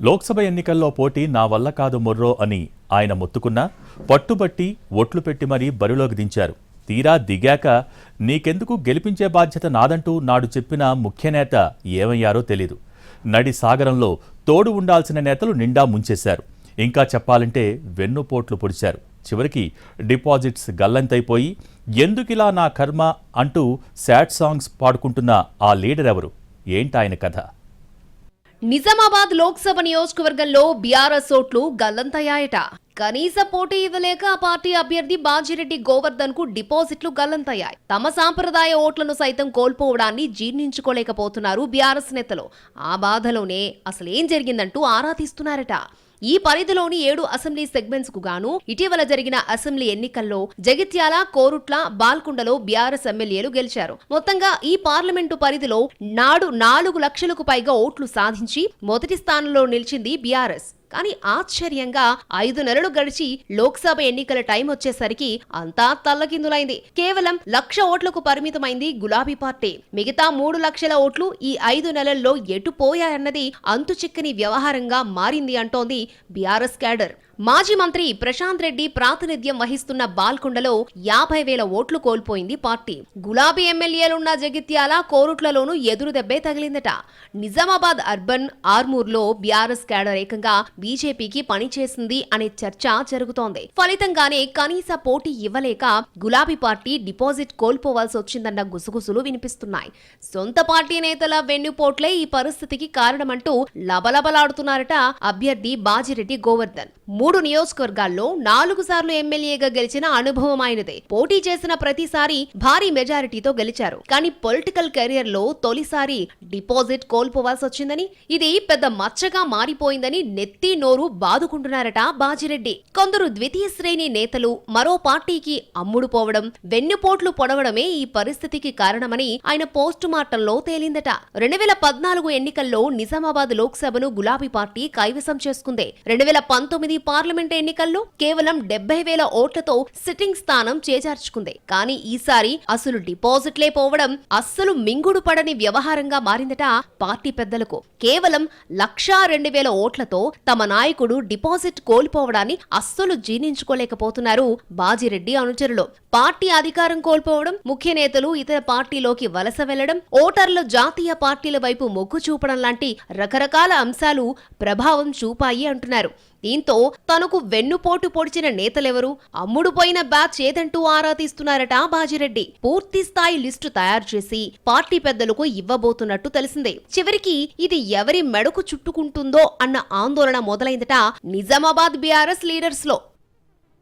లోక్సభ ఎన్నికల్లో పోటీ నా వల్ల కాదు మొర్రో అని ఆయన మొత్తుకున్నా పట్టుబట్టి ఒట్లు పెట్టి మరీ బరిలోకి దించారు. తీరా దిగాక నీకెందుకు గెలిపించే బాధ్యత నాదంటూ నాడు చెప్పిన ముఖ్య నేత ఏమయ్యారో తెలీదు. నడి సాగరంలో తోడు ఉండాల్సిన నేతలు నిండా ముంచేశారు. ఇంకా చెప్పాలంటే వెన్నుపోట్లు పొడిచారు. చివరికి డిపాజిట్స్ గల్లంతైపోయి ఎందుకిలా నా కర్మ అంటూ శాడ్ సాంగ్స్ పాడుకుంటున్న ఆ లీడర్ ఎవరు ఏంటాయన కథ? నిజామాబాద్ లోక్సభ నియోజకవర్గంలో బీఆర్ఎస్ ఓట్లు గల్లంతయ్యాయట. కనీస పోటీ ఇవ్వలేక ఆ పార్టీ అభ్యర్థి బాజిరెడ్డి గోవర్ధన్కు డిపాజిట్లు గల్లంతయ్యాయి. తమ సాంప్రదాయ ఓట్లను సైతం కోల్పోవడాన్ని జీర్ణించుకోలేకపోతున్నారు బీఆర్ఎస్ నేతలు. ఆ బాధలోనే అసలేం జరిగిందంటూ ఆరా తీస్తున్నారట. ఈ పరిధిలోని ఏడు అసెంబ్లీ సెగ్మెంట్స్కు గాను ఇటీవల జరిగిన అసెంబ్లీ ఎన్నికల్లో జగిత్యాల కోరుట్ల బాల్కొండలో బీఆర్ఎస్ ఎమ్మెల్యేలు గెలిచారు. మొత్తంగా ఈ పార్లమెంటు పరిధిలో నాడు నాలుగు లక్షలకు పైగా ఓట్లు సాధించి మొదటి స్థానంలో నిలిచింది బీఆర్ఎస్. కానీ ఆశ్చర్యంగా ఐదు నెలలు గడిచి లోక్సభ ఎన్నికల టైం వచ్చేసరికి అంతా తల్లకిందులైంది. కేవలం లక్ష ఓట్లకు పరిమితమైంది గులాబీ పార్టీ. మిగతా మూడు లక్షల ఓట్లు ఈ ఐదు నెలల్లో ఎటు పోయాయన్నది అంతు చిక్కని వ్యవహారంగా మారింది అంటోంది బీఆర్ఎస్ క్యాడర్. మాజీ మంత్రి ప్రశాంత్ రెడ్డి ప్రాతినిధ్యం వహిస్తున్న బాల్కొండలో యాభై వేల ఓట్లు కోల్పోయింది పార్టీ. గులాబీ ఎమ్మెల్యేలున్న జగిత్యాల కోరుట్లలోనూ ఎదురు దెబ్బే తగిలిందట. నిజామాబాద్ అర్బన్ ఆర్మూర్లో బీఆర్ఎస్ క్యాడర్ ఏకంగా బీజేపీకి పనిచేసింది అనే చర్చ జరుగుతోంది. ఫలితంగానే కనీస పోటీ ఇవ్వలేక గులాబీ పార్టీ డిపాజిట్ కోల్పోవాల్సి వచ్చిందన్న గుసగుసులు వినిపిస్తున్నాయి. సొంత పార్టీ నేతల వెన్నుపోట్లే ఈ పరిస్థితికి కారణమంటూ లబలబలాడుతున్నారట అభ్యర్థి బాజిరెడ్డి గోవర్ధన్. మూడు నియోజకవర్గాల్లో నాలుగు సార్లు ఎమ్మెల్యేగా గెలిచిన అనుభవం ఆయనదే. పోటీ చేసిన ప్రతిసారి భారీ మెజారిటీతో గెలిచారు. కానీ పొలిటికల్ కెరియర్లో తొలిసారి డిపాజిట్ కోల్పోవాల్సి వచ్చిందని ఇది పెద్ద మచ్చగా మారిపోయిందని నెత్తి నోరు బాదుకుంటున్నారట బాజిరెడ్డి. కొందరు ద్వితీయ శ్రేణి నేతలు మరో పార్టీకి అమ్ముడు పోవడం వెన్నుపోట్లు పొడవడమే ఈ పరిస్థితికి కారణమని ఆయన పోస్టు మార్టంలో తేలిందట. రెండు వేల పద్నాలుగు ఎన్నికల్లో నిజామాబాద్ లోక్సభను గులాబీ పార్టీ కైవసం చేసుకుంది. రెండు వేల పంతొమ్మిది పార్లమెంట్ ఎన్నికల్లో కేవలం డెబ్బై వేల ఓట్లతో సిట్టింగ్ స్థానం చేజార్చుకుంది. కానీ ఈసారి అసలు డిపాజిట్లే పోవడం అస్సలు మింగుడు పడని వ్యవహారంగా మారిందట పార్టీ పెద్దలకు. కేవలం లక్షా రెండు వేల ఓట్లతో తమ నాయకుడు డిపాజిట్ కోల్పోవడాన్ని అస్సలు జీర్ణించుకోలేకపోతున్నారు బాజిరెడ్డి అనుచరులు. పార్టీ అధికారం కోల్పోవడం ముఖ్య నేతలు ఇతర పార్టీలోకి వలస వెళ్ళడం ఓటర్లు జాతీయ పార్టీల వైపు మొగ్గు చూపడం లాంటి రకరకాల అంశాలు ప్రభావం చూపాయి అంటున్నారు. దీంతో తనకు వెన్నుపోటు పొడిచిన నేతలెవరు? అమ్ముడుపోయిన బ్యాచ్ ఏదంటూ ఆరా తీస్తున్నారట బాజిరెడ్డి. పూర్తి స్థాయి లిస్టు తయారు చేసి పార్టీ పెద్దలకు ఇవ్వబోతున్నట్టు తెలిసిందే. చివరికి ఇది ఎవరి మెడకు చుట్టుకుంటుందో అన్న ఆందోళన మొదలైందట నిజామాబాద్ బీఆర్ఎస్ లీడర్స్లో